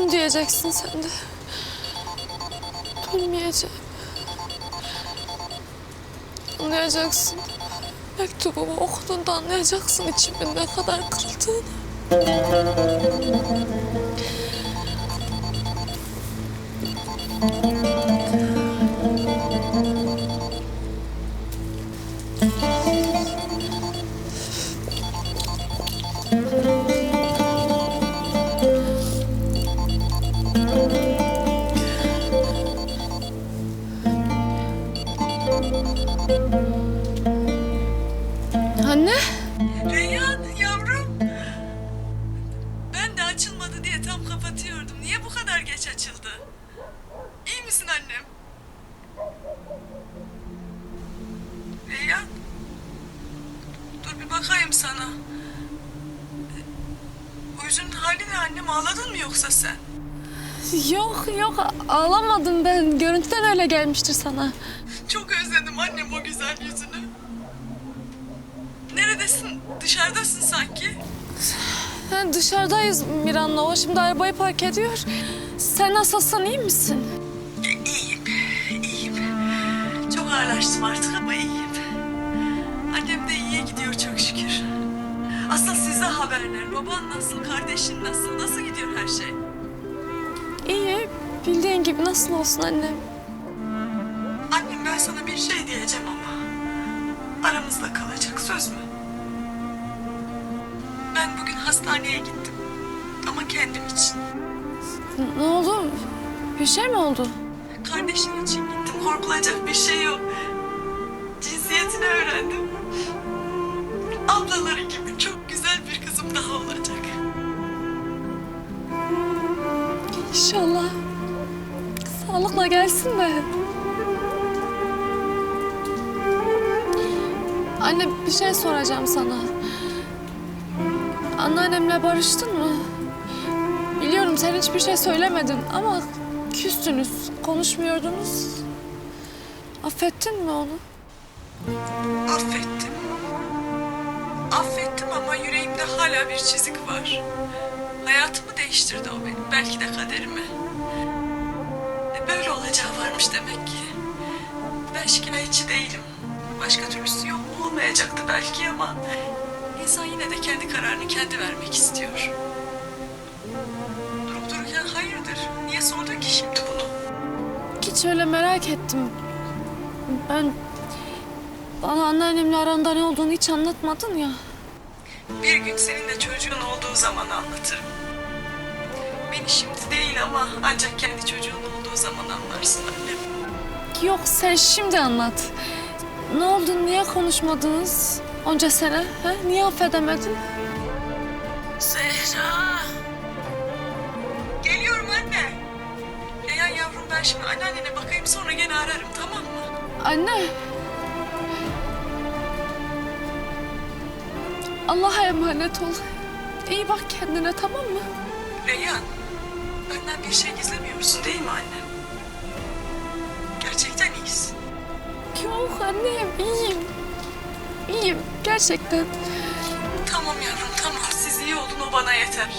Bunu diyeceksin sen de. Duymayacağım. Anlayacaksın. Mektubumu okuduğunda anlayacaksın içimin ne kadar kırıldığını. Anne. Reyhan yavrum. Ben de açılmadı diye tam kapatıyordum. Niye bu kadar geç açıldı? İyi misin annem? Reyhan. Dur bir bakayım sana. Bu yüzünün hali ne annem? Ağladın mı yoksa sen? Yok yok ağlamadım ben. Görüntüden öyle gelmiştir sana. Çok özledim annem o güzel yüzünü. Neredesin? Dışarıdasın sanki. Ha, dışarıdayız Miran'la. O şimdi arabayı park ediyor. Sen nasılsın iyi misin? İyiyim, iyiyim. Çok ağırlaştım artık ama iyiyim. Annem de iyiye gidiyor çok şükür. Asıl size haberler. Baban nasıl, kardeşin nasıl, nasıl gidiyor her şey? Bildiğin gibi nasıl olsun annem? Annem ben sana bir şey diyeceğim ama. Aramızda kalacak söz mü? Ben bugün hastaneye gittim. Ama kendim için. Ne oldu? Bir şey mi oldu? Kardeşin için gittim. Korkulacak bir şey yok. Cinsiyetini öğrendim. Ablaları gibi çok Sağlıkla gelsin de. Anne bir şey soracağım sana. Anneannemle barıştın mı? Biliyorum sen hiçbir şey söylemedin ama küstünüz, konuşmuyordunuz. Affettin mi onu? Affettim. Affettim ama yüreğimde hala bir çizik var. Hayatımı değiştirdi o benim. Belki de kaderimi. Böyle olacağı varmış demek ki. Ben şikayetçi değilim. Başka türlüsü yok. Olmayacaktı belki ama... ...insan yine de kendi kararını kendi vermek istiyor. Durup dururken hayırdır? Niye sordun ki şimdi bunu? Hiç öyle merak ettim. Ben... Bana anneannemle aranda ne olduğunu hiç anlatmadın ya. Bir gün seninle çocuğun olduğu zaman anlatırım. Beni şimdi değil ama ancak kendi çocuğun olduğu zaman anlarsın annem. Yok sen şimdi anlat. Ne oldu niye konuşmadınız onca sene? Ha? Niye affedemedin? Zehra. Geliyorum anne. Reyhan yavrum ben şimdi anneannene bakayım sonra gene ararım tamam mı? Anne. Allah'a emanet ol. İyi bak kendine tamam mı? Reyhan benden bir şey gizlemiyorsun değil mi annem? Gerçekten iyisin. Yok annem iyiyim. İyiyim gerçekten. Tamam yavrum tamam siz iyi olun o bana yeter.